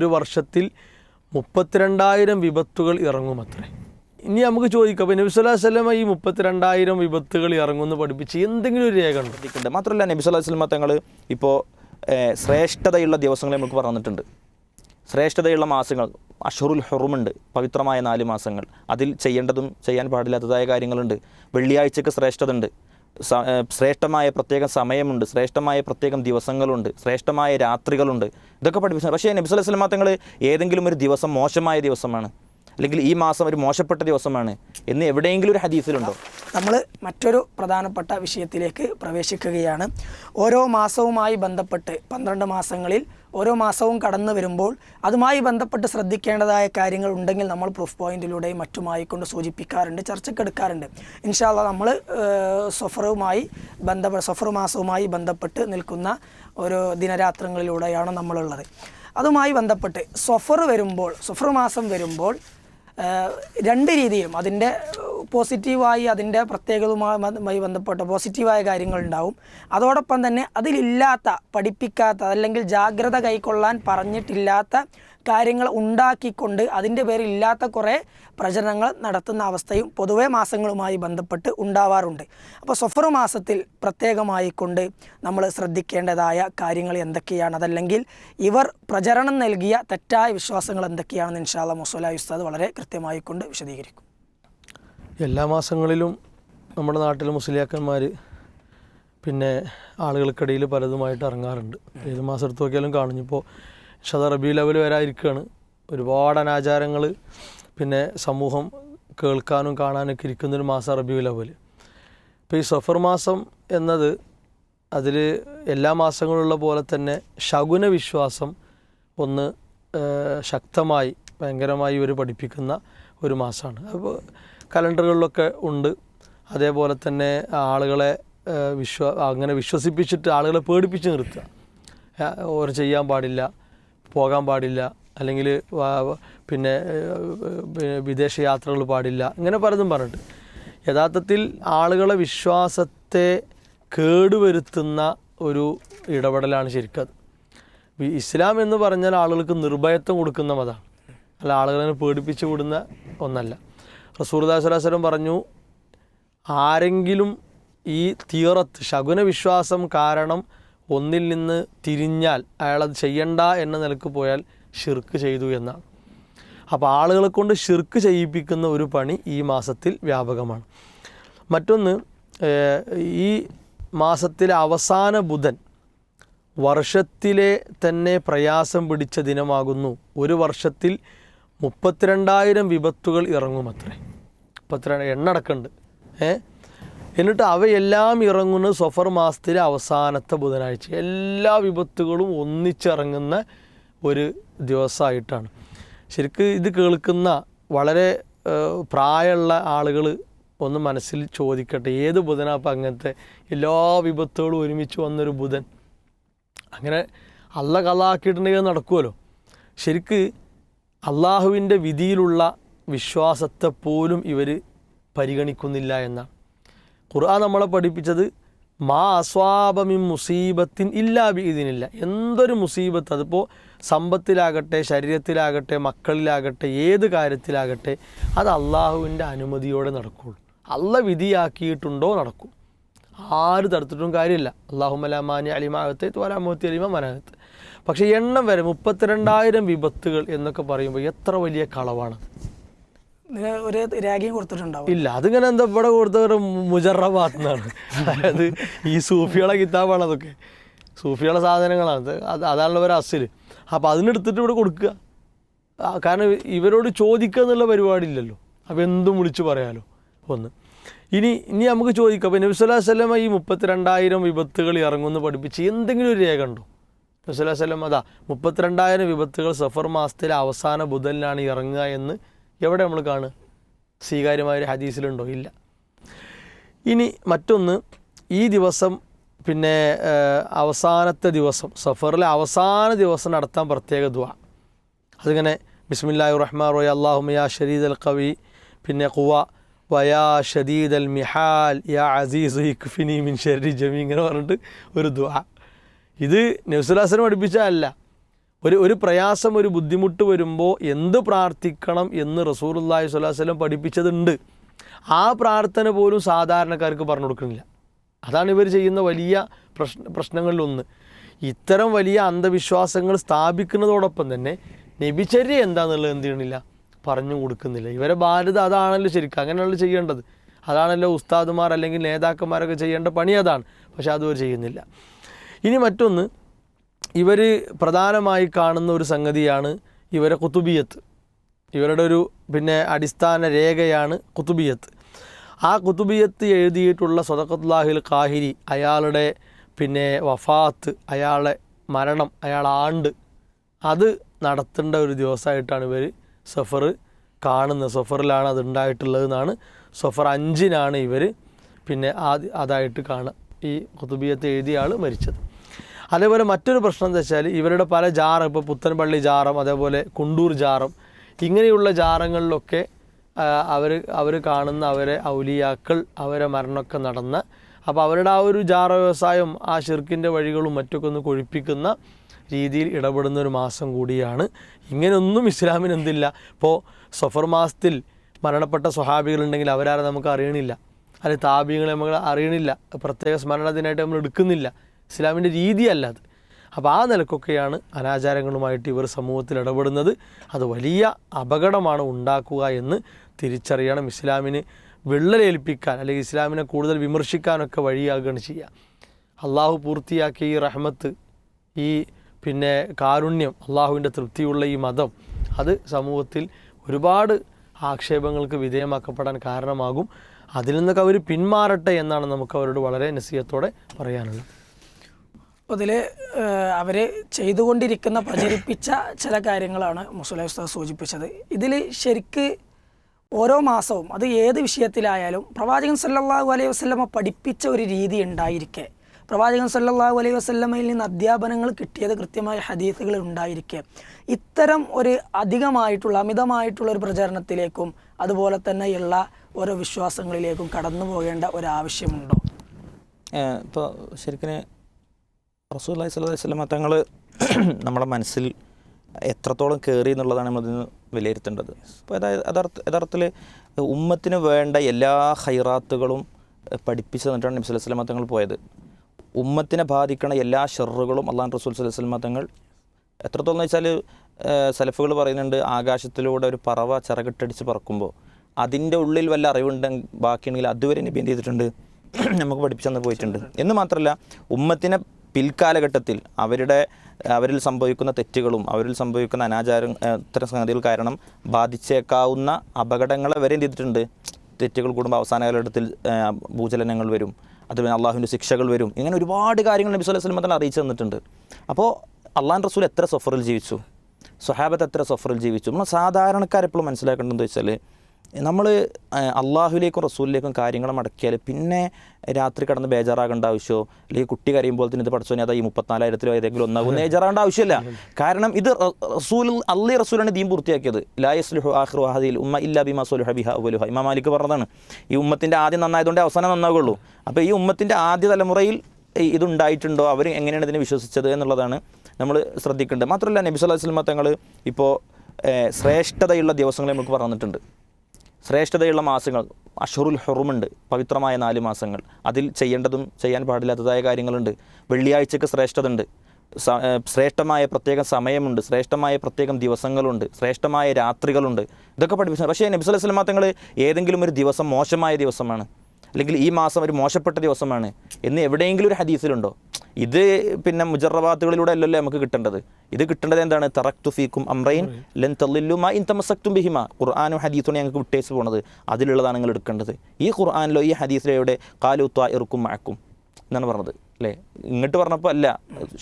ഒരു വർഷത്തിൽ മുപ്പത്തിരണ്ടായിരം വിപത്തുകൾ ഇറങ്ങുമത്രേ. ഇനി നമുക്ക് ചോദിക്കാം. അപ്പോൾ നബി സ്വല്ലല്ലാഹു അലൈഹി വസല്ലമ ഈ മുപ്പത്തിരണ്ടായിരം വിപത്തുകൾ ഇറങ്ങുമെന്ന് പഠിപ്പിച്ച് എന്തെങ്കിലും ഒരു രേഖ ഉണ്ടോ? മാത്രമല്ല നബി സല്ലല്ലാഹു അലൈഹി വസല്ലമ തങ്ങൾ ഇപ്പോൾ ശ്രേഷ്ഠതയുള്ള ദിവസങ്ങളെ നമുക്ക് പറഞ്ഞിട്ടുണ്ട്. ശ്രേഷ്ഠതയുള്ള മാസങ്ങൾ അഷറുൽ ഹുറുമുണ്ട് പവിത്രമായ നാല് മാസങ്ങൾ. അതിൽ ചെയ്യേണ്ടതും ചെയ്യാൻ പാടില്ലാത്തതായ കാര്യങ്ങളുണ്ട്. വെള്ളിയാഴ്ചക്ക് ശ്രേഷ്ഠത ഉണ്ട് സ- ഏ, ശ്രേഷ്ഠമായ പ്രത്യേകം സമയമുണ്ട് ശ്രേഷ്ഠമായ പ്രത്യേകം ദിവസങ്ങളുണ്ട് ശ്രേഷ്ഠമായ രാത്രികളുണ്ട്. ഇതൊക്കെ പഠിപ്പിച്ചു പക്ഷേ നബി സല്ലല്ലാഹു അലൈഹി വസല്ലമ തങ്ങൾ ഏതെങ്കിലും ഒരു ദിവസം മോശമായ ദിവസമാണ് അല്ലെങ്കിൽ ഈ മാസം ഒരു മോശപ്പെട്ട ദിവസമാണ് എന്ന് എവിടെയെങ്കിലും ഒരു ഹദീസിലുണ്ടോ? നമ്മൾ മറ്റൊരു പ്രധാനപ്പെട്ട വിഷയത്തിലേക്ക് പ്രവേശിക്കുകയാണ്. ഓരോ മാസവുമായി ബന്ധപ്പെട്ട് പന്ത്രണ്ട് മാസങ്ങളിൽ ഓരോ മാസവും കടന്നു വരുമ്പോൾ അതുമായി ബന്ധപ്പെട്ട് ശ്രദ്ധിക്കേണ്ടതായ കാര്യങ്ങൾ ഉണ്ടെങ്കിൽ നമ്മൾ പ്രൂഫ് പോയിന്റിലൂടെയും മറ്റുമായി കൊണ്ട് സൂചിപ്പിക്കാറുണ്ട് ചർച്ചക്കെടുക്കാറുണ്ട്. ഇൻഷാല്ല നമ്മൾ സൊഫറുമായി ബന്ധപ്പെട്ട് സൊഫർ മാസവുമായി ബന്ധപ്പെട്ട് നിൽക്കുന്ന ഓരോ ദിനരാത്രങ്ങളിലൂടെയാണ് നമ്മളുള്ളത്. അതുമായി ബന്ധപ്പെട്ട് സൊഫർ വരുമ്പോൾ സൊഫർ മാസം വരുമ്പോൾ രണ്ട് രീതിയിലും അതിന്റെ പോസിറ്റീവായി അതിന്റെ പ്രത്യേകതയുമായി ബന്ധപ്പെട്ട പോസിറ്റീവായ കാര്യങ്ങളുണ്ടാവും. അതോടൊപ്പം തന്നെ അതിലില്ലാത്ത പഠിപ്പിക്കാത്ത അല്ലെങ്കിൽ ജാഗ്രത കൈക്കൊള്ളാൻ പറഞ്ഞിട്ടില്ലാത്ത കാര്യങ്ങൾ ഉണ്ടാക്കിക്കൊണ്ട് അതിന്റെ പേരിൽ ഇല്ലാത്ത കുറേ പ്രചരണങ്ങൾ നടത്തുന്ന അവസ്ഥയും പൊതുവേ മാസങ്ങളുമായി ബന്ധപ്പെട്ട് ഉണ്ടാവാറുണ്ട്. അപ്പോൾ സൊഫർ മാസത്തിൽ പ്രത്യേകമായി കൊണ്ട് നമ്മൾ ശ്രദ്ധിക്കേണ്ടതായ കാര്യങ്ങൾ എന്തൊക്കെയാണ്? അതല്ലെങ്കിൽ ഇവർ പ്രചരണം നൽകിയ തെറ്റായ വിശ്വാസങ്ങൾ എന്തൊക്കെയാണെന്ന് ഇൻഷാല്ല മുസ്വല ഉസ്താദ് വളരെ കൃത്യമായി കൊണ്ട് വിശദീകരിക്കും. എല്ലാ മാസങ്ങളിലും നമ്മുടെ നാട്ടിൽ മുസ്ലിയാക്കന്മാർ പിന്നെ ആളുകൾക്കിടയിൽ പലതുമായിട്ട് ഇറങ്ങാറുണ്ട്. ഏത് മാസം എടുത്ത് നോക്കിയാലും കാണും. ഇപ്പോൾ ഷദ റബി ലെവൽ വരാതിരിക്കുകയാണ് ഒരുപാട് അനാചാരങ്ങൾ പിന്നെ സമൂഹം കേൾക്കാനും കാണാനൊക്കെ ഇരിക്കുന്നൊരു മാസം റബി ലെവൽ ഇപ്പോൾ ഈ സഫർ മാസം എന്നത് അതിൽ എല്ലാ മാസങ്ങളുള്ള പോലെ തന്നെ ശകുന വിശ്വാസം ഒന്ന് ശക്തമായി ഭയങ്കരമായി ഇവർ പഠിപ്പിക്കുന്ന ഒരു മാസമാണ്. അപ്പോൾ കലണ്ടറുകളിലൊക്കെ ഉണ്ട്. അതേപോലെ തന്നെ ആളുകളെ വിശ്വ അങ്ങനെ വിശ്വസിപ്പിച്ചിട്ട് ആളുകളെ പേടിപ്പിച്ച് നിർത്തുക. ഓർ ചെയ്യാൻ പാടില്ല പോകാൻ പാടില്ല അല്ലെങ്കിൽ പിന്നെ വിദേശ യാത്രകൾ പാടില്ല ഇങ്ങനെ പലതും പറഞ്ഞിട്ട്. യഥാർത്ഥത്തിൽ ആളുകളെ വിശ്വാസത്തെ കേടുവരുത്തുന്ന ഒരു ഇടപെടലാണ് ശരിക്കത്. ഇസ്ലാം എന്ന് പറഞ്ഞാൽ ആളുകൾക്ക് നിർഭയത്വം കൊടുക്കുന്ന മതമാണ്. അല്ല ആളുകളെ പേടിപ്പിച്ചു വിടുന്ന ഒന്നല്ല. റസൂർദാസുരാസരം പറഞ്ഞു ആരെങ്കിലും ഈ തീറത്ത് ശകുന വിശ്വാസം കാരണം ഒന്നിൽ നിന്ന് തിരിഞ്ഞാൽ അയാളത് ചെയ്യണ്ട എന്ന നിലയ്ക്ക് പോയാൽ ഷിർക്ക് ചെയ്തു എന്നാണ്. അപ്പോൾ ആളുകളെ കൊണ്ട് ഷിർക്ക് ചെയ്യിപ്പിക്കുന്ന ഒരു പണി ഈ മാസത്തിൽ വ്യാപകമാണ്. മറ്റൊന്ന് ഈ മാസത്തിലെ അവസാന ബുധൻ വർഷത്തിലെ തന്നെ പ്രയാസം പിടിച്ച ദിനമാകുന്നു. ഒരു വർഷത്തിൽ മുപ്പത്തിരണ്ടായിരം വിപത്തുകൾ ഇറങ്ങും ഇറങ്ങുമത്രേ. മുപ്പത്തിരണ്ട് എണ്ണടക്കുണ്ട് ഏ? എന്നിട്ട് അവയെല്ലാം ഇറങ്ങുന്ന സഫർ മാസത്തിലെ അവസാനത്തെ ബുധനാഴ്ച. എല്ലാ വിപത്തുകളും ഒന്നിച്ചിറങ്ങുന്ന ഒരു ദിവസമായിട്ടാണ്. ശരിക്ക് ഇത് കേൾക്കുന്ന വളരെ പ്രായമുള്ള ആളുകൾ ഒന്ന് മനസ്സിൽ ചോദിക്കട്ടെ. ഏത് ബുധനാണ് അപ്പം അങ്ങനത്തെ എല്ലാ വിപത്തുകളും ഒരുമിച്ച് വന്നൊരു ബുധൻ? അങ്ങനെ അല്ല കലാക്കിയിട്ടുണ്ടെങ്കിൽ നടക്കുമല്ലോ ശരിക്ക് അള്ളാഹുവിന്റെ വിധിയിലുള്ള വിശ്വാസത്തെ പോലും ഇവർ പരിഗണിക്കുന്നില്ല എന്നാണ്. ഖുർആൻ നമ്മളെ പഠിപ്പിച്ചത് മാ അസ്വാബമിൻ മുസീബത്തിൻ ഇല്ലാ ഇതിനില്ല എന്തൊരു മുസീബത്ത്? അതിപ്പോൾ സമ്പത്തിലാകട്ടെ ശരീരത്തിലാകട്ടെ മക്കളിലാകട്ടെ ഏത് കാര്യത്തിലാകട്ടെ അത് അള്ളാഹുവിന്റെ അനുമതിയോടെ നടക്കുള്ളൂ. അല്ല വിധിയാക്കിയിട്ടുണ്ടോ നടക്കും. ആര് തടുത്തിട്ടും കാര്യമില്ല. അള്ളാഹുമലാമാനി അലിമാകത്തെ തോലാമോത്തി അലിമ മനാകത്ത് പക്ഷേ എണ്ണം വരെ മുപ്പത്തിരണ്ടായിരം വിപത്തുകൾ എന്നൊക്കെ പറയുമ്പോൾ എത്ര വലിയ കളവാണ്? ഒരു കൊടുത്തിട്ടുണ്ടാവും. ഇല്ല അതിങ്ങനെ എന്താ ഇവിടെ കൊടുത്ത മുജറബാത്ത് എന്നാണ്. അതായത് ഈ സൂഫികളെ കിതാബാണ് അതൊക്കെ. സൂഫികളെ സാധനങ്ങളാണ്. അത് അതാണല്ലോ ഒരു അസിൽ അപ്പോൾ അതിനെടുത്തിട്ട് ഇവിടെ കൊടുക്കുക. കാരണം ഇവരോട് ചോദിക്കുക എന്നുള്ള പരിപാടി ഇല്ലല്ലോ. അപ്പോൾ എന്തും വിളിച്ചു പറയാലോ. ഒന്ന്. ഇനി ഇനി നമുക്ക് ചോദിക്കാം. അപ്പോൾ നബിസ്വല്ലാ അലൈഹി ഈ മുപ്പത്തിരണ്ടായിരം വിപത്തുകൾ ഇറങ്ങുമെന്ന് പഠിപ്പിച്ച് എന്തെങ്കിലും ഒരു രേഖ ഉണ്ടോ? അലൈഹി അതാ മുപ്പത്തിരണ്ടായിരം വിപത്തുകൾ സഫർ മാസത്തിലെ അവസാന ബുധനിലാണ് ഇറങ്ങുക എന്ന് എവിടെ നമ്മൾ കാണുക? സ്വീകാര്യമായ ഒരു ഹദീസിലുണ്ടോ? ഇല്ല. ഇനി മറ്റൊന്ന് ഈ ദിവസം പിന്നെ അവസാനത്തെ ദിവസം സഫറിലെ അവസാന ദിവസം നടത്താൻ പ്രത്യേക ദുആ. അതിങ്ങനെ ബിസ്മില്ലാഹി റഹ്മാൻ റോയ് അള്ളാഹുമയാ ഷരീദ് അൽ കവി പിന്നെ കുവ വയാ ഷദീദ് അൽ മിഹാൽ യാ അസീസ് ഇഖ്ഫിനി മിൻ ഷെരി ജമി ഇങ്ങനെ പറഞ്ഞിട്ട് ഒരു ദുആ. ഇത് നബ്സുലാസനം പഠിപ്പിച്ചതല്ല. ഒരു ഒരു പ്രയാസം ഒരു ബുദ്ധിമുട്ട് വരുമ്പോൾ എന്ത് പ്രാർത്ഥിക്കണം എന്ന് അലൈഹി വസല്ലം പഠിപ്പിച്ചതുണ്ട്. ആ പ്രാർത്ഥന പോലും സാധാരണക്കാർക്ക് പറഞ്ഞു കൊടുക്കുന്നില്ല അതാണ് ഇവർ ചെയ്യുന്ന വലിയ പ്രശ്ന പ്രശ്നങ്ങളിലൊന്ന്. ഇത്തരം വലിയ അന്ധവിശ്വാസങ്ങൾ സ്ഥാപിക്കുന്നതോടൊപ്പം തന്നെ നബിചര്യ എന്താണെന്നുള്ളത് എന്ത് ചെയ്യണില്ല? പറഞ്ഞു കൊടുക്കുന്നില്ല. ഇവരെ ബാധ്യത അതാണല്ലോ ശരിക്കും. അങ്ങനെയാണല്ലോ ചെയ്യേണ്ടത്. അതാണല്ലോ ഉസ്താദുമാർ അല്ലെങ്കിൽ നേതാക്കന്മാരൊക്കെ ചെയ്യേണ്ട പണി അതാണ്. പക്ഷെ അതും ചെയ്യുന്നില്ല. ഇനി മറ്റൊന്ന് ഇവർ പ്രധാനമായി കാണുന്ന ഒരു സംഗതിയാണ് ഇവരെ കുത്തുബിയത്ത് ഇവരുടെ ഒരു പിന്നെ അടിസ്ഥാന രേഖയാണ് കുത്തുബിയത്ത് ആ കുത്തുബിയത്ത് എഴുതിയിട്ടുള്ള സ്വതക്കത്തുല്ലാഹിൽ കാഹിരി അയാളുടെ പിന്നെ വഫാത്ത് അയാളെ മരണം അയാൾ ആണ്ട് അത് നടത്തേണ്ട ഒരു ദിവസമായിട്ടാണ് ഇവർ സഫർ കാണുന്നത്. സഫറിലാണ് അത് ഉണ്ടായിട്ടുള്ളതെന്നാണ് സഫർ അഞ്ചിനാണ് ഇവർ പിന്നെ ആദ്യ അതായിട്ട് കാണുക ഈ കുത്തുബിയത്ത് എഴുതിയ ആൾ മരിച്ചത്. അതേപോലെ മറ്റൊരു പ്രശ്നം എന്താ വെച്ചാൽ ഇവരുടെ പല ജാറം ഇപ്പോൾ പുത്തൻപള്ളി ജാറം അതേപോലെ കുണ്ടൂർ ജാറം ഇങ്ങനെയുള്ള ജാറങ്ങളിലൊക്കെ അവർ അവർ കാണുന്ന അവരെ ഔലിയാക്കൾ അവരെ മരണമൊക്കെ നടന്ന് അപ്പോൾ അവരുടെ ആ ഒരു ജാറ വ്യവസായം ആ ഷിർക്കിന്റെ വഴികളും മറ്റൊക്കെ ഒന്ന് കൊഴിപ്പിക്കുന്ന രീതിയിൽ ഇടപെടുന്ന ഒരു മാസം കൂടിയാണ്. ഇങ്ങനെയൊന്നും ഇസ്ലാമിന് എന്തില്ല. ഇപ്പോൾ സഫർ മാസത്തിൽ മരണപ്പെട്ട സ്വഹാബികളുണ്ടെങ്കിൽ അവരാരെ നമുക്ക് അറിയണില്ല. അല്ലെങ്കിൽ താപികളെ നമ്മൾ അറിയണില്ല. പ്രത്യേക സ്മരണത്തിനായിട്ട് നമ്മൾ എടുക്കുന്നില്ല. ഇസ്ലാമിന്റെ രീതിയല്ല അത്. അപ്പോൾ ആ നിലക്കൊക്കെയാണ് അനാചാരങ്ങളുമായിട്ട് ഇവർ സമൂഹത്തിൽ ഇടപെടുന്നത്. അത് വലിയ അപകടമാണ് ഉണ്ടാക്കുക എന്ന് തിരിച്ചറിയണം. ഇസ്ലാമിന് വിള്ളലേൽപ്പിക്കാൻ അല്ലെങ്കിൽ ഇസ്ലാമിനെ കൂടുതൽ വിമർശിക്കാനൊക്കെ വഴിയാകുകയാണ് ചെയ്യുക. അള്ളാഹു പൂർത്തിയാക്കിയ ഈ റഹ്മത്ത് ഈ പിന്നെ കാരുണ്യം അള്ളാഹുവിന്റെ തൃപ്തിയുള്ള ഈ മതം അത് സമൂഹത്തിൽ ഒരുപാട് ആക്ഷേപങ്ങൾക്ക് വിധേയമാക്കപ്പെടാൻ കാരണമാകും. അതിൽ നിന്നൊക്കെ അവർ പിന്മാറട്ടെ എന്നാണ് നമുക്ക് അവരോട് വളരെ നസീയത്തോടെ പറയാനുള്ളത്. അതിൽ അവർ ചെയ്തുകൊണ്ടിരിക്കുന്ന പ്രചരിപ്പിച്ച ചില കാര്യങ്ങളാണ് മുസ്ലിം ഉസ്താദ് സൂചിപ്പിച്ചത്. ഇതിൽ ശരിക്ക് ഓരോ മാസവും അത് ഏത് വിഷയത്തിലായാലും പ്രവാചകൻ സല്ലാഹു അലൈഹി വസല്ലമ പഠിപ്പിച്ച ഒരു രീതി ഉണ്ടായിരിക്കെ. പ്രവാചകൻ സല്ലാഹു അലൈഹി വസ്ലമയിൽ നിന്ന് അധ്യാപനങ്ങൾ കിട്ടിയത് കൃത്യമായ ഹദീസുകൾ ഉണ്ടായിരിക്കെ. ഇത്തരം ഒരു അധികമായിട്ടുള്ള അമിതമായിട്ടുള്ള ഒരു പ്രചരണത്തിലേക്കും അതുപോലെ തന്നെയുള്ള ഓരോ വിശ്വാസങ്ങളിലേക്കും കടന്നു പോകേണ്ട ഒരാവശ്യമുണ്ടോ ഇപ്പോൾ ശരിക്കും റസൂൽ അലൈഹി സ്വല്ലല്ലാഹി സ്വലമ തങ്ങൾ നമ്മുടെ മനസ്സിൽ എത്രത്തോളം കയറി എന്നുള്ളതാണ് നമ്മളിന്ന് വിലയിരുത്തേണ്ടത്. അപ്പോൾ അതായത് യഥാർത്ഥ യഥാർത്ഥത്തിൽ ഉമ്മത്തിന് വേണ്ട എല്ലാ ഹൈറാത്തുകളും പഠിപ്പിച്ചു തന്നിട്ടാണ് നബി സ്വല്ലല്ലാഹി വസല്ലമ തങ്ങൾ പോയത്. ഉമ്മത്തിനെ ബാധിക്കണ എല്ലാ ഷെറുകളും അള്ളാഹ് റസൂൽ സ്വല്ലല്ലാഹി സ്വലമ തങ്ങൾ എത്രത്തോളം വെച്ചാൽ സലഫുകൾ പറയുന്നുണ്ട് ആകാശത്തിലൂടെ ഒരു പറവ ചിറകിട്ടടിച്ച് പറക്കുമ്പോൾ അതിന്റെ ഉള്ളിൽ വല്ല അറിവുണ്ടെങ്കിൽ ബാക്കിയുണ്ടെങ്കിൽ അതുവരെ നബി ചെയ്തിട്ടുണ്ട്? നമുക്ക് പഠിപ്പിച്ചു തന്നു പോയിട്ടുണ്ട്. എന്ന് മാത്രമല്ല ഉമ്മത്തിനെ പിൽക്കാലഘട്ടത്തിൽ അവരുടെ അവരിൽ സംഭവിക്കുന്ന തെറ്റുകളും അവരിൽ സംഭവിക്കുന്ന അനാചാര ഇത്തരം സംഗതികൾ കാരണം ബാധിച്ചേക്കാവുന്ന അപകടങ്ങളെ വരെ എന്ത് ചെയ്തിട്ടുണ്ട്? തെറ്റുകൾ കൂടുമ്പോൾ അവസാന കാലഘട്ടത്തിൽ ഭൂചലനങ്ങൾ വരും. അതുപോലെ അള്ളാഹുവിന്റെ ശിക്ഷകൾ വരും. ഇങ്ങനെ ഒരുപാട് കാര്യങ്ങൾ നബി വസല്ലം തങ്ങൾ അറിയിച്ചു തന്നിട്ടുണ്ട്. അപ്പോൾ അള്ളാഹ് റസൂൽ എത്ര സഫറിൽ ജീവിച്ചു? സ്വഹാബത്ത് എത്ര സഫറിൽ ജീവിച്ചു? നമ്മൾ സാധാരണക്കാരെപ്പോഴും മനസ്സിലാക്കേണ്ടതെന്ന് വെച്ചാൽ നമ്മൾ അള്ളാഹുലേക്കും റസൂലിലേക്കും കാര്യങ്ങൾ മടക്കിയാൽ പിന്നെ രാത്രി കടന്ന് ബേജാറാകേണ്ട ആവശ്യമോ അല്ലെങ്കിൽ കുട്ടി കരയുമ്പോൾ തന്നെ ഇത് പഠിച്ചോ അതാ ഈ മുപ്പത്തിനാലായിരത്തിലോ ഏതെങ്കിലും ഒന്നാകും ബേജാറാകേണ്ട ആവശ്യമില്ല കാരണം ഇത് റസൂൽ അള്ളി റസൂലാണ് ദീൻ പൂർത്തിയാക്കിയത്. ലായസ്ലുഹു ഹാദിൽ ഉമ്മ ഇല്ലാ ബിമാ സുലുഹ ബിഹ ഉലുഹ ഇമാം മാലിക് പറഞ്ഞതാണ്. ഈ ഉമ്മത്തിന്റെ ആദ്യം നന്നായതുകൊണ്ട് അവസാനം നന്നാവുകയുള്ളൂ. അപ്പോൾ ഈ ഉമ്മത്തിന്റെ ആദ്യ തലമുറയിൽ ഇതുണ്ടായിട്ടുണ്ടോ? അവർ എങ്ങനെയാണ് ഇതിനെ വിശ്വസിച്ചത് എന്നുള്ളതാണ് നമ്മൾ ശ്രദ്ധിക്കേണ്ടത്. മാത്രമല്ല നബി അലൈഹി തങ്ങൾ ഇപ്പോൾ ശ്രേഷ്ഠതയുള്ള ദിവസങ്ങളെ നമുക്ക് പറഞ്ഞിട്ടുണ്ട്. ശ്രേഷ്ഠതയുള്ള മാസങ്ങൾ അഷറുൽ ഹുറുമുണ്ട് പവിത്രമായ നാല് മാസങ്ങൾ. അതിൽ ചെയ്യേണ്ടതും ചെയ്യാൻ പാടില്ലാത്തതായ കാര്യങ്ങളുണ്ട്. വെള്ളിയാഴ്ചക്ക് ശ്രേഷ്ഠത ഉണ്ട് സ- ശ്രേഷ്ഠമായ പ്രത്യേകം സമയമുണ്ട് ശ്രേഷ്ഠമായ പ്രത്യേകം ദിവസങ്ങളുണ്ട് ശ്രേഷ്ഠമായ രാത്രികളുണ്ട്. ഇതൊക്കെ പഠിപ്പിച്ചു. പക്ഷേ നബി സല്ലല്ലാഹു അലൈഹി വസല്ലം തങ്ങൾ ഏതെങ്കിലും ഒരു ദിവസം മോശമായ ദിവസമാണ് അല്ലെങ്കിൽ ഈ മാസം ഒരു മോശപ്പെട്ട ദിവസമാണ് എന്ന് എവിടെയെങ്കിലും ഒരു ഹദീസിലുണ്ടോ? ഇത് പിന്നെ മുജറബാത്തുകളിലൂടെ അല്ലല്ലോ നമുക്ക് കിട്ടേണ്ടത്? ഇത് കിട്ടേണ്ടത് എന്താണ്? തറക്തു ഫീക്കും അമ്രൈൻ ലെൻ തല്ലില്ലുമ ഇൻ തമസക്തും ബിഹിമ. ഖുർആാനും ഹദീസും ഞങ്ങൾക്ക് വിട്ടേച്ച് പോണത്. അതിലുള്ളതാണ് നിങ്ങൾ എടുക്കേണ്ടത്. ഈ ഖുർആാനിലോ ഈ ഹദീസിലോ കാലു ത്വാ ഇറുക്കും മഴക്കും എന്നാണ് പറഞ്ഞത് അല്ലേ? ഇങ്ങോട്ട് പറഞ്ഞപ്പോൾ അല്ല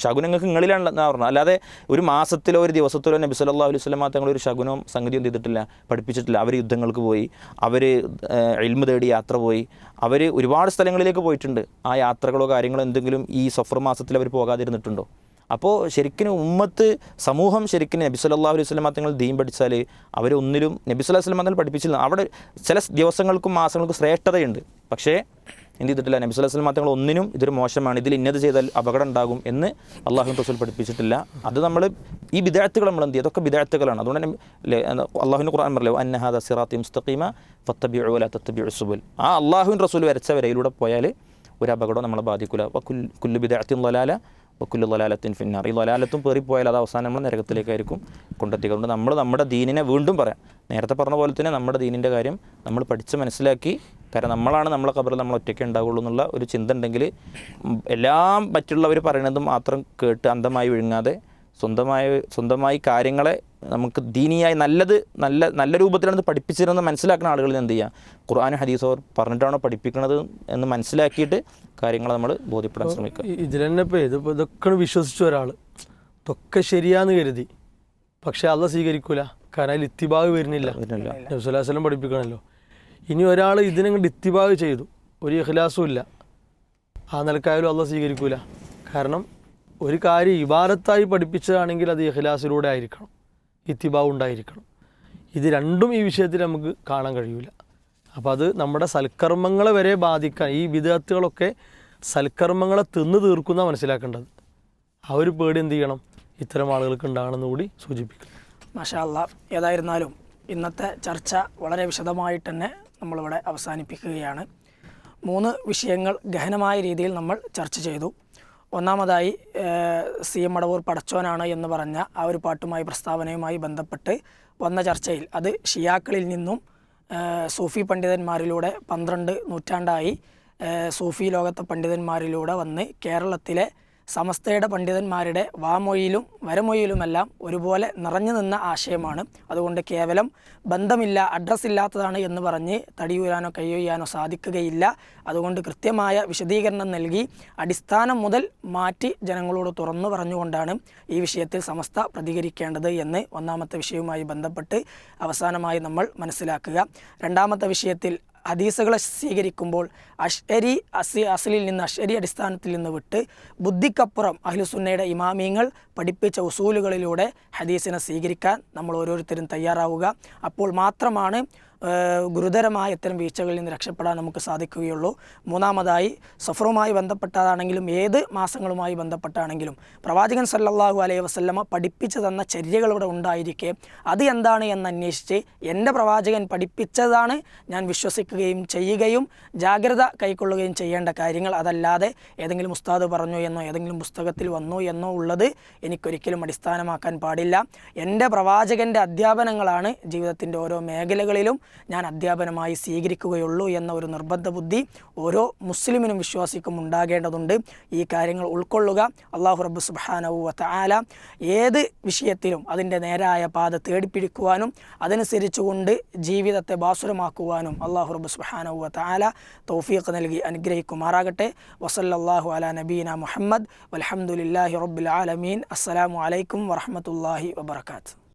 ശകുനങ്ങൾക്ക് നിങ്ങളിലാണ് എന്നാണ് പറഞ്ഞത്. അല്ലാതെ ഒരു മാസത്തിലോ ഒരു ദിവസത്തിലോ നബി സല്ലല്ലാഹു അലൈഹി സ്വലം തങ്ങൾ ഒരു ശകുനവും സംഗതിയും ചെയ്തിട്ടില്ല പഠിപ്പിച്ചിട്ടില്ല. അവർ യുദ്ധങ്ങൾക്ക് പോയി അവർ എൽമ തേടി യാത്ര പോയി. അവർ ഒരുപാട് സ്ഥലങ്ങളിലേക്ക് പോയിട്ടുണ്ട്. ആ യാത്രകളോ കാര്യങ്ങളോ എന്തെങ്കിലും ഈ സഫർ മാസത്തിൽ അവർ പോകാതിരുന്നിട്ടുണ്ടോ? അപ്പോൾ ശരിക്കും ഉമ്മത്ത് സമൂഹം ശരിക്കും നബി സല്ലല്ലാഹു അലൈഹി സ്വലം തങ്ങൾ ദീൻ പഠിച്ചാൽ അവരൊന്നിലും നബി അലൈഹി വസല്ലം തങ്ങൾ പഠിപ്പിച്ചില്ല. അവിടെ ചില ദിവസങ്ങൾക്കും മാസങ്ങൾക്കും ശ്രേഷ്ഠതയുണ്ട്. പക്ഷേ എന്ത് ചെയ്തിട്ടില്ല? നബി സ്വല്ലല്ലാഹു മാത്രങ്ങൾ ഒന്നിനും ഇതൊരു മോശമാണ്. ഇതിൽ ഇന്നത് ചെയ്താൽ അപകടം ഉണ്ടാകും എന്ന് അള്ളാഹു റസൂൽ പഠിപ്പിച്ചിട്ടില്ല. അത് നമ്മൾ ഈ വിദ്യാർത്ഥികൾ നമ്മൾ എന്ത് ചെയ്യും? അതൊക്കെ വിദ്യാർത്ഥികളാണ് അതുകൊണ്ട് തന്നെ അള്ളാഹുവിന്റെ ഖുർആൻ പറയല്ലോ അന്നഹാദ സിറാത്തി മുസ്തഖീമ ഫത്തബി വല തത്തബി സുബുൽ. ആ അള്ളാഹുവിൻ റസൂൽ വരച്ച വരയിലൂടെ പോയാൽ ഒരു അപകടം നമ്മളെ ബാധിക്കില്ല കുല്ലു ബിദാത്തിൻ ലലാല വക്കുല്ലു ലലാലത്തിൻ ഫിന്നാർ. ഈ ലലാലത്തും പേറിപ്പോയാൽ അത് അവസാനം നമ്മൾ നരകത്തിലേക്കായിരിക്കും കൊണ്ടെത്തിക്കുക. അതുകൊണ്ട് നമ്മൾ നമ്മുടെ ദീനിനെ വീണ്ടും പറയാം. നേരത്തെ പറഞ്ഞ പോലെ തന്നെ നമ്മുടെ ദീനിന്റെ കാര്യം നമ്മൾ പഠിച്ച് മനസ്സിലാക്കി കാരണം നമ്മളാണ് നമ്മളെ കബറിൽ നമ്മൾ ഒറ്റയ്ക്ക് ഉണ്ടാവുള്ളൂ എന്നുള്ള ഒരു ചിന്ത ഉണ്ടെങ്കിൽ എല്ലാം പറ്റുള്ളവർ പറയുന്നത് മാത്രം കേട്ട് അന്ധമായി വിഴുങ്ങാതെ സ്വന്തമായ സ്വന്തമായി കാര്യങ്ങളെ നമുക്ക് ദീനിയായി നല്ലത് നല്ല നല്ല രൂപത്തിലാണ് പഠിപ്പിച്ചിരുന്നത് മനസ്സിലാക്കുന്ന ആളുകൾ എന്ത് ചെയ്യുക ഖുർആാനും ഹദീസോ പറഞ്ഞിട്ടാണോ പഠിപ്പിക്കുന്നത് എന്ന് മനസ്സിലാക്കിയിട്ട് കാര്യങ്ങൾ നമ്മൾ ബോധ്യപ്പെടാൻ ശ്രമിക്കുക. ഇതിൽ തന്നെ ഇപ്പോൾ ഇതിപ്പോൾ ഇതൊക്കെ വിശ്വസിച്ച ഒരാൾ ഇതൊക്കെ ശരിയാന്ന് കരുതി. പക്ഷേ അല്ല സ്വീകരിക്കൂല. കാരണം അതിൽ ഇത്തിബാവ് വരുന്നില്ല. വരുന്നില്ല. നബ്സുല്ലാസ്ലം പഠിപ്പിക്കണമല്ലോ ഇനി ഒരാൾ ഇതിനെ ഡിത്തിബാവ് ചെയ്തു. ഒരു ഇഖ്ലാസും ഇല്ല. ആ നിലക്കായാലും അല്ല സ്വീകരിക്കൂല. കാരണം ഒരു കാര്യം ഇബാദത്തായി പഠിപ്പിച്ചതാണെങ്കിൽ അത് ഇഖ്ലാസിലൂടെ ആയിരിക്കണം. ഇത്തിബാവ് ഉണ്ടായിരിക്കണം. ഇത് രണ്ടും ഈ വിഷയത്തിൽ നമുക്ക് കാണാൻ കഴിയൂല. അപ്പോൾ അത് നമ്മുടെ സൽക്കർമ്മങ്ങളെ വരെ ബാധിക്കാൻ ഈ വിദഗ്ധകളൊക്കെ സൽക്കർമ്മങ്ങളെ തിന്നു തീർക്കുന്ന മനസ്സിലാക്കേണ്ടത്. ആ ഒരു പേടി എന്ത് ചെയ്യണം? ഇത്തരം ആളുകൾക്ക് ഉണ്ടാകണമെന്ന് കൂടി സൂചിപ്പിക്കും മാഷാ അല്ലാ ഏതായിരുന്നാലും ഇന്നത്തെ ചർച്ച വളരെ വിശദമായിട്ട് തന്നെ നമ്മളിവിടെ അവസാനിപ്പിക്കുകയാണ്. മൂന്ന് വിഷയങ്ങൾ ഗഹനമായ രീതിയിൽ നമ്മൾ ചർച്ച ചെയ്തു. ഒന്നാമതായി സി എം മടവൂർ പടച്ചോനാണ് എന്ന് പറഞ്ഞ ആ ഒരു പാട്ടുമായി പ്രസ്താവനയുമായി ബന്ധപ്പെട്ട് വന്ന ചർച്ചയിൽ അത് ഷിയാക്കളിൽ നിന്നും സൂഫി പണ്ഡിതന്മാരിലൂടെ പന്ത്രണ്ട് നൂറ്റാണ്ടായി സൂഫി ലോകത്തെ പണ്ഡിതന്മാരിലൂടെ വന്ന് കേരളത്തിലെ സമസ്തയുടെ പണ്ഡിതന്മാരുടെ വാമൊഴിയിലും വരമൊഴിയിലുമെല്ലാം ഒരുപോലെ നിറഞ്ഞു നിന്ന ആശയമാണ്. അതുകൊണ്ട് കേവലം ബന്ധമില്ല അഡ്രസ്സ് ഇല്ലാത്തതാണ് എന്ന് പറഞ്ഞ് തടിയൂരാനോ കൈയൊയ്യാനോ സാധിക്കുകയില്ല. അതുകൊണ്ട് കൃത്യമായ വിശദീകരണം നൽകി അടിസ്ഥാനം മുതൽ മാറ്റി ജനങ്ങളോട് തുറന്നു പറഞ്ഞുകൊണ്ടാണ് ഈ വിഷയത്തിൽ സമസ്ത പ്രതികരിക്കേണ്ടത് എന്ന് ഒന്നാമത്തെ വിഷയവുമായി ബന്ധപ്പെട്ട് അവസാനമായി നമ്മൾ മനസ്സിലാക്കുക. രണ്ടാമത്തെ വിഷയത്തിൽ ഹദീസുകളെ സ്വീകരിക്കുമ്പോൾ അഷ്അരി അസി അസലിൽ നിന്ന് അഷ്അരി അടിസ്ഥാനത്തിൽ നിന്ന് വിട്ട് ബുദ്ധിക്കപ്പുറം അഹ്ലുസുന്നയുടെ ഇമാമിയങ്ങൾ പഠിപ്പിച്ച ഉസൂലുകളിലൂടെ ഹദീസിനെ സ്വീകരിക്കാൻ നമ്മൾ ഓരോരുത്തരും തയ്യാറാവുക. അപ്പോൾ മാത്രമാണ് ഗുരുതരമായ ഇത്തരം വീഴ്ചകളിൽ നിന്ന് രക്ഷപ്പെടാൻ നമുക്ക് സാധിക്കുകയുള്ളൂ. മൂന്നാമതായി സഫറുമായി ബന്ധപ്പെട്ടതാണെങ്കിലും ഏത് മാസങ്ങളുമായി ബന്ധപ്പെട്ടാണെങ്കിലും പ്രവാചകൻ സല്ലാഹു അലൈഹി വസല്ലമ പഠിപ്പിച്ചു തന്ന ചര്യകൾ ഇവിടെ ഉണ്ടായിരിക്കെ അത് എന്താണ് എന്ന് അന്വേഷിച്ച് എന്റെ പ്രവാചകൻ പഠിപ്പിച്ചതാണ് ഞാൻ വിശ്വസിക്കുകയും ചെയ്യുകയും ജാഗ്രത കൈക്കൊള്ളുകയും ചെയ്യേണ്ട കാര്യങ്ങൾ അതല്ലാതെ ഏതെങ്കിലും ഉസ്താദ് പറഞ്ഞു എന്നോ ഏതെങ്കിലും പുസ്തകത്തിൽ വന്നു എന്നോ ഉള്ളത് എനിക്കൊരിക്കലും അടിസ്ഥാനമാക്കാൻ പാടില്ല. എന്റെ പ്രവാചകന്റെ അധ്യാപനങ്ങളാണ് ജീവിതത്തിന്റെ ഓരോ മേഖലകളിലും ഞാൻ അധ്യാപനമായി സ്വീകരിക്കുകയുള്ളൂ എന്ന ഒരു നിർബന്ധ ബുദ്ധി ഓരോ മുസ്ലിമിനും വിശ്വാസിക്കും ഉണ്ടാകേണ്ടതുണ്ട്. ഈ കാര്യങ്ങൾ ഉൾക്കൊള്ളുക. അള്ളാഹു റബ്ബ് സുബ്ഹാനഹു ആല ഏത് വിഷയത്തിലും അതിന്റെ നേരായ പാത തേടിപ്പിടിക്കുവാനും അതനുസരിച്ചുകൊണ്ട് ജീവിതത്തെ ബാസുരമാക്കുവാനും അള്ളാഹു റബ്ബ് സുബ്ഹാനഹു ആല തൗഫീഖ് നൽകി അനുഗ്രഹിക്കുമാറാകട്ടെ. വസല്ലല്ലാഹു അല നബീന മുഹമ്മദ്. വൽഹംദുലില്ലാഹി റബ്ബിൽ ആലമീൻ. അസ്സലാമു അലൈക്കും വറഹ്മത്തുള്ളാഹി വബറകാതുഹു.